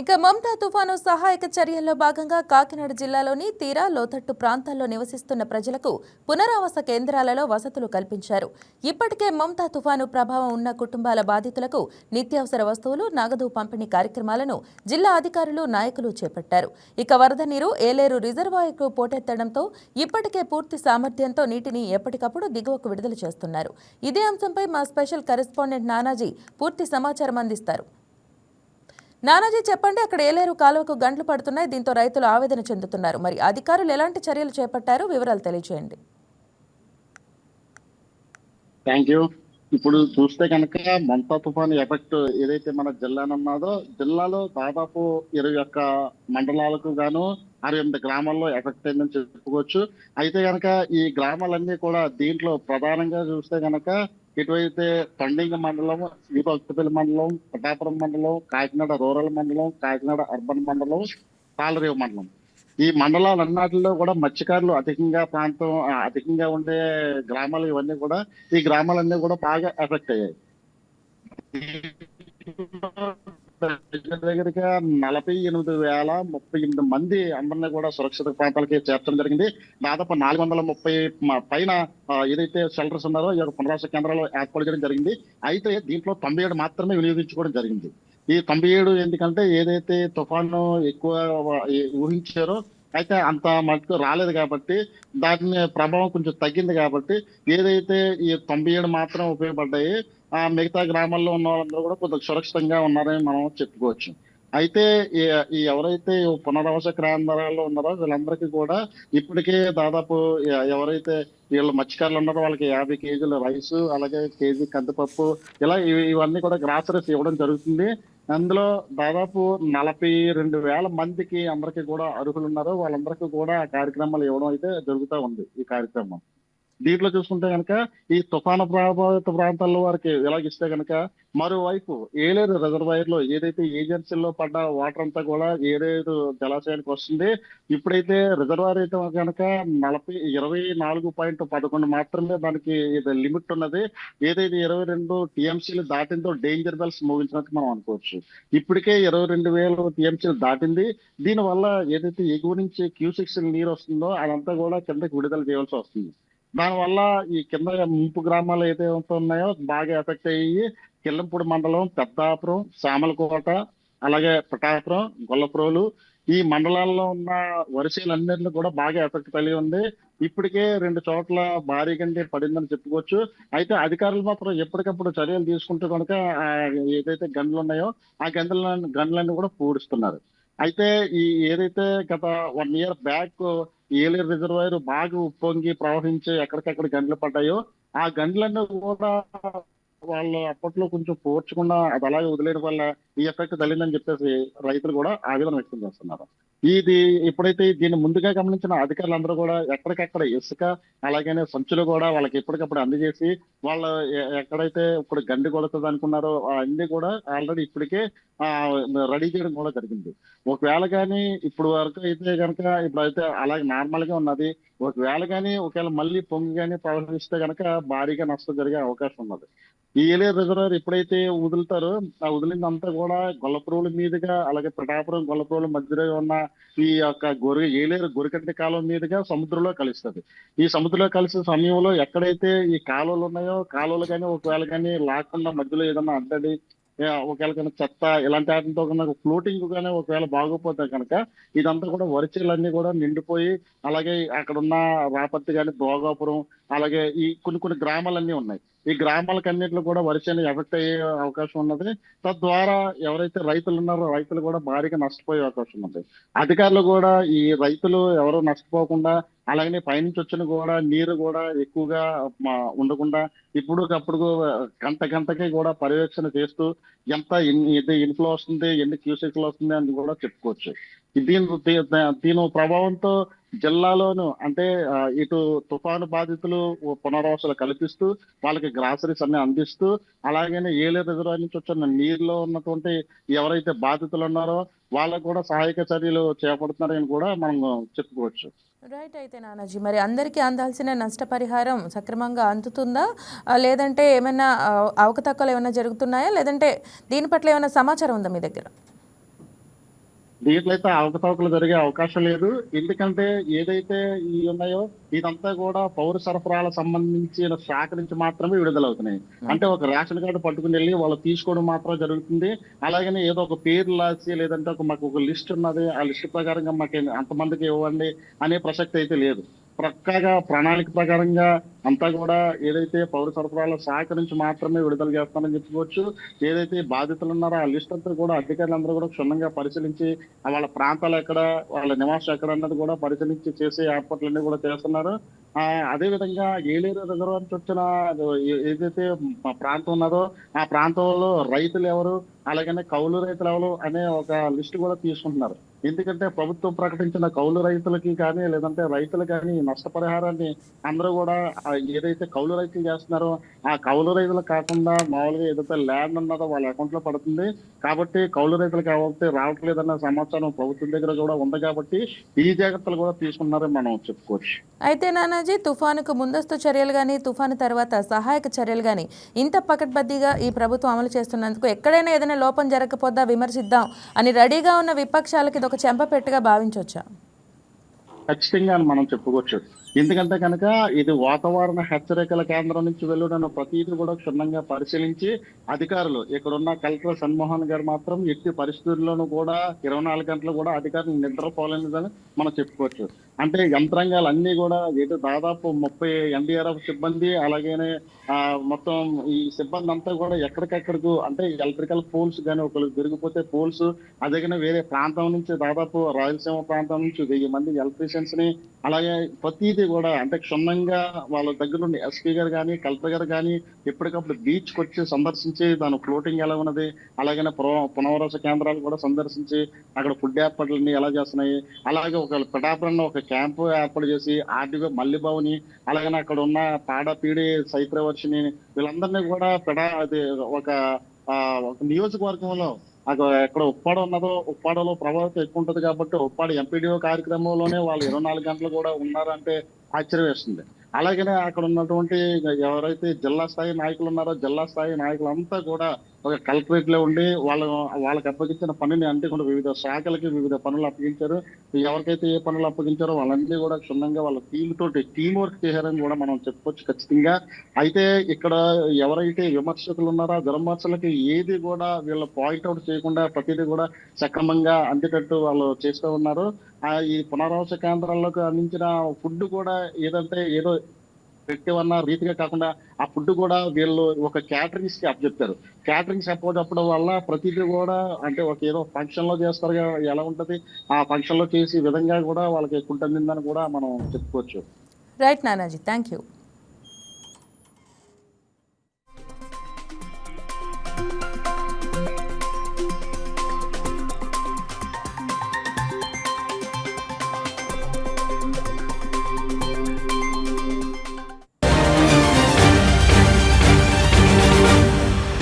ఇక మమతా తుఫాను సహాయక చర్యల్లో భాగంగా కాకినాడ జిల్లాలోని తీరా లోతట్టు ప్రాంతాల్లో నివసిస్తున్న ప్రజలకు పునరావాస కేంద్రాలలో వసతులు కల్పించారు. ఇప్పటికే మమతా తుఫాను ప్రభావం ఉన్న కుటుంబాల బాధితులకు నిత్యావసర వస్తువులు నగదు పంపిణీ కార్యక్రమాలను జిల్లా అధికారులు నాయకులు చేపట్టారు. ఇక వరద నీరు ఏలేరు రిజర్వాయర్కు పోటెత్తడంతో ఇప్పటికే పూర్తి సామర్థ్యంతో నీటిని ఎప్పటికప్పుడు దిగువకు విడుదల చేస్తున్నారు. ఇదే అంశంపై మా స్పెషల్ కరెస్పాండెంట్ నానాజీ పూర్తి సమాచారం అందిస్తారు. నానాజీ చెప్పండి అక్కడ ఏలేరు కాలువకు గంటలు పడుతున్నాయి దీంతో రైతులు ఆవేదన చెందుతున్నారు. మరి అధికారులు ఎలాంటి చర్యలు చేపట్టారు? వివరాలు తెలియజేయండి థ్యాంక్ యూ ఇప్పుడు చూస్తే కనుక మంతా తుఫాన్ ఎఫెక్ట్ ఏదైతే మన జిల్లాలో ఉన్నదో జిల్లాలో దాదాపు ఇరవై ఒక్క మండలాలకు గాను అరవై ఎనిమిది గ్రామాల్లో ఎఫెక్ట్ అయిందని చెప్పుకోవచ్చు. అయితే కనుక ఈ గ్రామాలన్నీ కూడా దీంట్లో ప్రధానంగా చూస్తే కనుక ఇటువైతే పండింగ మండలం శ్రీపల్లి మండలం పటాపురం మండలం కాకినాడ రూరల్ మండలం కాకినాడ అర్బన్ మండలం పాలరేవు మండలం. ఈ మండలాలన్నిటిలో కూడా మత్స్యకారులు అధికంగా ప్రాంతం అధికంగా ఉండే గ్రామాలు ఇవన్నీ కూడా ఈ గ్రామాలన్నీ కూడా బాగా ఎఫెక్ట్ అయ్యాయి. దగ్గరగా నలభై ఎనిమిది వేల ముప్పై ఎనిమిది మంది అందరినీ కూడా సురక్షిత ప్రాంతాలకి చేర్చడం జరిగింది. దాదాపు నాలుగు వందల ముప్పై పైన ఏదైతే షెల్టర్స్ ఉన్నారో ఈ యొక్క పునరావాస కేంద్రాలు ఏర్పాటు చేయడం జరిగింది. అయితే దీంట్లో తొంభై ఏడు మాత్రమే వినియోగించుకోవడం జరిగింది. ఈ తొంభై ఏడు ఎందుకంటే ఏదైతే తుఫాను ఎక్కువ ఊహించారో అయితే అంత మటుకు రాలేదు కాబట్టి దాని ప్రభావం కొంచెం తగ్గింది కాబట్టి ఏదైతే ఈ తొంభై ఏడు మాత్రం ఉపయోగపడ్డాయి ఆ మిగతా గ్రామాల్లో ఉన్న వాళ్ళందరూ కూడా కొద్దిగా సురక్షితంగా ఉన్నారని మనం చెప్పుకోవచ్చు. అయితే ఈ- ఎవరైతే పునరావాస కేంద్రాల్లో ఉన్నారో వీళ్ళందరికీ కూడా ఇప్పటికే దాదాపు ఎవరైతే వీళ్ళు మత్స్యకారులు ఉన్నారో వాళ్ళకి యాభై కేజీల రైస్ అలాగే కేజీ కందిపప్పు ఇలా ఇవి- ఇవన్నీ కూడా గ్రాసరీస్ ఇవ్వడం జరుగుతుంది. అందులో దాదాపు నలభై రెండు వేల మందికి అందరికీ కూడా అర్హులు ఉన్నారు. వాళ్ళందరికీ కూడా ఆ కార్యక్రమాలు ఇవ్వడం అయితే జరుగుతూ ఉంది ఈ కార్యక్రమం. దీంట్లో చూసుకుంటే కనుక ఈ తుఫాను ప్రభావిత ప్రాంతాల్లో వారికి ఇలాగిస్తే కనుక మరోవైపు ఏలేరు రిజర్వాయర్లో ఏదైతే ఏజెన్సీల్లో పడ్డ వాటర్ అంతా కూడా ఏలేరు జలాశయానికి వస్తుంది ఇప్పుడైతే రిజర్వాయర్ అయితే కనుక నలభై ఇరవై నాలుగు పాయింట్ పదకొండు మాత్రమే దానికి లిమిట్ ఉన్నది. ఏదైతే ఇరవై రెండు టీఎంసీలు దాటిందో డేంజర్ బెల్స్ మోగించినట్టు మనం అనుకోవచ్చు. ఇప్పటికే ఇరవై రెండు వేలు టీఎంసీలు దాటింది. దీని వల్ల ఏదైతే ఎగువ నుంచి క్యూ సిక్స్ నీరు వస్తుందో అదంతా కూడా కిందకి విడుదల చేయవలసి వస్తుంది. దానివల్ల ఈ కింద ముంపు గ్రామాలు ఏదైతే ఉన్నాయో బాగా ఎఫెక్ట్ అయ్యి కిల్లంపూడి మండలం పెద్దాపురం సామలకోట అలాగే పిఠాపురం గొల్లప్రోలు ఈ మండలాల్లో ఉన్న వరిసెలన్నింటినీ కూడా బాగా ఎఫెక్ట్ కలిగి ఉంది. ఇప్పటికే రెండు చోట్ల భారీ గండి పడిందని చెప్పుకోవచ్చు. అయితే అధికారులు మాత్రం ఎప్పటికప్పుడు చర్యలు తీసుకుంటూ కనుక ఏదైతే గండ్లు ఉన్నాయో ఆ గండ్ల గండ్లన్నీ కూడా పూడుస్తున్నారు. అయితే ఈ ఏదైతే గత one year back Yeleru reservoir బాగా ఉప్పొంగి ప్రవహించి ఎక్కడికెక్కడ గండ్లు పడ్డాయో ఆ గండ్లన్నీ కూడా వాళ్ళు అప్పట్లో కొంచెం పోర్చకుండా అది అలాగే వదిలేయడం వల్ల ఈ ఎఫెక్ట్ తగిలిందని చెప్పేసి రైతులు కూడా ఆవేదన వ్యక్తం చేస్తున్నారు. ఇది ఎప్పుడైతే దీన్ని ముందుగా గమనించిన అధికారులందరూ కూడా ఎక్కడికక్కడ ఇసుక అలాగనే సంచులు కూడా వాళ్ళకి ఎప్పటికప్పుడు అందజేసి వాళ్ళు ఎక్కడైతే ఇప్పుడు గండి కొడుతుంది అనుకున్నారో అన్ని కూడా ఆల్రెడీ ఇప్పటికే రెడీ చేయడం కూడా జరిగింది. ఒకవేళ కానీ ఇప్పుడు వరకు అయితే కనుక ఇప్పుడైతే అలాగే నార్మల్గా ఉన్నది. ఒకవేళ కానీ ఒకవేళ మళ్ళీ పొంగి కానీ ప్రవహిస్తే కనుక భారీగా నష్టం జరిగే అవకాశం ఉన్నది. ఈ ఏలేరు ఎప్పుడైతే వదులుతారో ఆ వదిలిందంతా కూడా గొల్లపురువుల మీదుగా అలాగే పిఠాపురం గొల్లపురువుల మధ్యలో ఉన్న ఈ యొక్క గొరి ఏలేరు గొరికంటి కాలం మీదుగా సముద్రంలో కలుస్తుంది. ఈ సముద్రంలో కలిసే సమయంలో ఎక్కడైతే ఈ కాలువలు ఉన్నాయో కాలువలు కానీ ఒకవేళ కానీ లేకుండా మధ్యలో ఏదన్నా అడ్డడి ఒకవేళ కనుక చెత్త ఇలాంటి వాటితో కనుక ఫ్లోటింగ్ కానీ ఒకవేళ బాగోపోతే కనుక ఇదంతా కూడా వరిచేలన్నీ కూడా నిండిపోయి అలాగే అక్కడ ఉన్న రాపత్తి కానీ భోగాపురం అలాగే ఈ కొన్ని కొన్ని గ్రామాలన్నీ ఉన్నాయి. ఈ గ్రామాలకన్నింటిలో కూడా వరిచేను ఎఫెక్ట్ అయ్యే అవకాశం ఉన్నది. తద్వారా ఎవరైతే రైతులు ఉన్నారో రైతులు కూడా భారీగా నష్టపోయే అవకాశం ఉన్నది అధికారులు కూడా ఈ రైతులు ఎవరు నష్టపోకుండా అలాగనే పైనుంచి వచ్చిన కూడా నీరు కూడా ఎక్కువగా ఉండకుండా ఉండకుండా ఇప్పుడుకప్పుడు గంట గంటకి కూడా పర్యవేక్షణ చేస్తూ ఎంత ఇన్- ఇది ఇన్ఫ్లో వస్తుంది ఎన్ని క్యూసెక్లు వస్తుంది అని కూడా చెప్పుకోవచ్చు. దీని దీని ప్రభావంతో జిల్లాలోను అంటే ఇటు తుఫాను బాధితులు పునరావాసాలు కల్పిస్తూ వాళ్ళకి గ్రాసరీస్ అన్ని అందిస్తూ అలాగనే ఏలే రిజర్వాయర్ నుంచి వచ్చిన నీరులో ఉన్నటువంటి ఎవరైతే బాధితులు ఉన్నారో వాళ్ళకు కూడా సహాయక చర్యలు చేపడుతున్నారని కూడా మనం చెప్పుకోవచ్చు. రైట్ అయితే నానాజీ మరి అందరికీ అందాల్సిన నష్టపరిహారం సక్రమంగా అందుతుందా? లేదంటే ఏమైనా అవకతవకలు ఏమైనా జరుగుతున్నాయా? లేదంటే దీని పట్ల ఏమైనా సమాచారం ఉందా మీ దగ్గర? దీంట్లో అయితే అవకతవకలు జరిగే అవకాశం లేదు. ఎందుకంటే ఏదైతే ఈ ఉన్నాయో ఇదంతా కూడా పౌర సరఫరాల సంబంధించిన శాఖ నుంచి మాత్రమే విడుదలవుతున్నాయి. అంటే ఒక రేషన్ కార్డు పట్టుకుని వెళ్ళి వాళ్ళు తీసుకోవడం మాత్రం జరుగుతుంది. అలాగనే ఏదో ఒక పేరు రాసి లేదంటే ఒక మాకు ఒక లిస్ట్ ఉన్నది. ఆ లిస్ట్ ప్రకారంగా మాకు అంతమందికి ఇవ్వండి అనే ప్రసక్తి అయితే లేదు. ప్రక్కగా ప్రణాళిక ప్రకారంగా అంతా కూడా ఏదైతే పౌర సరఫరాల శాఖ నుంచి మాత్రమే విడుదల చేస్తామని చెప్పుకోవచ్చు. ఏదైతే బాధితులు ఉన్నారో ఆ లిస్ట్ అంతా కూడా అధికారులందరూ కూడా క్షుణ్ణంగా పరిశీలించి వాళ్ళ ప్రాంతాలు ఎక్కడ వాళ్ళ నివాసం ఎక్కడ అన్నది కూడా పరిశీలించి చేసే ఏర్పాట్లన్నీ కూడా చేస్తున్నారు. ఆ అదే విధంగా ఏలేరు రిజర్వ్ వచ్చిన ఏదైతే మా ప్రాంతం ఉన్నదో ఆ ప్రాంతంలో రైతులు ఎవరు అలాగనే కౌలు రైతులు ఎవరు అనే ఒక లిస్ట్ కూడా తీసుకుంటున్నారు. ఎందుకంటే ప్రభుత్వం ప్రకటించిన కౌలు రైతులకి కానీ లేదంటే రైతులు కానీ నష్టపరిహారాన్ని అందరూ కూడా ఏదైతే కౌలు రైతులు చేస్తున్నారో ఆ కౌలు రైతులు కాకుండా మామూలుగా ఏదైతే ల్యాండ్ ఉన్నదో వాళ్ళ అకౌంట్లో పడుతుంది. కాబట్టి కౌలు రైతులకు కాబట్టి రావట్లేదన్న సమాచారం ప్రభుత్వం దగ్గర కూడా ఉంది కాబట్టి ఈ జాగ్రత్తలు కూడా తీసుకున్నారని మనం చెప్పుకోవచ్చు. అయితే నానాజీ తుఫానుకు ముందస్తు చర్యలు కానీ తుఫాను తర్వాత సహాయక చర్యలు కానీ ఇంత పకడ్బద్దీగా ఈ ప్రభుత్వం అమలు చేస్తున్నందుకు ఎక్కడైనా ఏదైనా లోపం జరగకపోద్దా విమర్శిద్దాం అని రెడీగా ఉన్న విపక్షాలకి ఒక చెంపపెట్టుగా భావించవచ్చా ఖచ్చితంగా అని మనం చెప్పుకోవచ్చు. ఎందుకంటే కనుక ఇది వాతావరణ హెచ్చరికల కేంద్రం నుంచి వెలువడిన ప్రతిదీ కూడా క్షుణ్ణంగా పరిశీలించి అధికారులు ఇక్కడ ఉన్న కలెక్టర్ సన్మోహన్ గారు మాత్రం ఎట్టి పరిస్థితుల్లోనూ కూడా ఇరవై నాలుగు గంటలు కూడా అధికారులు నిద్రపోలేదని మనం చెప్పుకోవచ్చు. అంటే యంత్రాంగాలు అన్ని కూడా ఏదో దాదాపు ముప్పై ఎన్డీఆర్ఎఫ్ సిబ్బంది అలాగనే మొత్తం ఈ సిబ్బంది అంతా కూడా ఎక్కడికెక్కడికు అంటే ఎలక్ట్రికల్ పోల్స్ కానీ ఒకళ్ళు తిరిగిపోతే పోల్స్ అదేగానే వేరే ప్రాంతం నుంచి దాదాపు రాయలసీమ ప్రాంతం నుంచి వెయ్యి మంది ఎలక్ట్రీషియన్స్ని అలాగే ప్రతిదీ కూడా అంటే క్షుణ్ణంగా వాళ్ళ దగ్గర నుండి ఎస్పీ గారు కానీ కలెక్టర్ గారు కానీ ఎప్పటికప్పుడు బీచ్కి వచ్చి సందర్శించి దాని ఫ్లోటింగ్ ఎలా ఉన్నది అలాగే పునః- పునరావాస కేంద్రాలు కూడా సందర్శించి అక్కడ ఫుడ్ ఏర్పాట్లన్నీ ఎలా చేస్తున్నాయి అలాగే ఒక పిఠాపురంలో ఒక క్యాంపు ఏర్పాటు చేసి ఆర్టీఓ మల్లిబావుని అలాగే అక్కడ ఉన్న పాడపీడి సైత్రవర్షిని వీళ్ళందరినీ కూడా పిడా అది ఒక నియోజకవర్గంలో నాకు ఎక్కడ ఉప్పాడ ఉన్నదో ఉప్పాడలో ప్రభావితం ఎక్కువ ఉంటది కాబట్టి ఉప్పాడ ఎంపీడీఓ కార్యక్రమంలోనే వాళ్ళు ఇరవై నాలుగు గంటలు కూడా ఉన్నారంటే ఆశ్చర్యం వేస్తుంది. అలాగనే అక్కడ ఉన్నటువంటి ఎవరైతే జిల్లా స్థాయి నాయకులు ఉన్నారో జిల్లా స్థాయి నాయకులంతా కూడా ఒక కలెక్టరేట్లో ఉండి వాళ్ళ వాళ్ళకి అప్పగించిన పనిని అంటే కూడా వివిధ శాఖలకి వివిధ పనులు అప్పగించారు. ఎవరికైతే ఏ పనులు అప్పగించారో వాళ్ళన్నీ కూడా క్షుణ్ణంగా వాళ్ళ టీమ్ తోటి టీం వర్క్ చేశారని కూడా మనం చెప్పుకోవచ్చు ఖచ్చితంగా. అయితే ఇక్కడ ఎవరైతే విమర్శకులు ఉన్నారో ఆ ఏది కూడా వీళ్ళ పాయింట్ అవుట్ చేయకుండా ప్రతిదీ కూడా సక్రమంగా అందేటట్టు వాళ్ళు చేస్తూ ఉన్నారు. ఆ ఈ పునరావాస కేంద్రాలకు అందించిన ఫుడ్ కూడా ఏదంటే ఏదో పెట్టేవన్న రీతిగా కాకుండా ఆ ఫుడ్ కూడా వీళ్ళు ఒక క్యాటరింగ్స్కి అప్పచెప్తారు క్యాటరింగ్స్ అప్పచెప్పడం వల్ల ప్రతిదీ కూడా అంటే ఒక ఏదో ఫంక్షన్లో చేస్తారు ఎలా ఉంటది? ఆ ఫంక్షన్లో చేసే విధంగా కూడా వాళ్ళకి ఫుడ్ అందిందని కూడా మనం చెప్పుకోవచ్చు. Right Nanaji thank you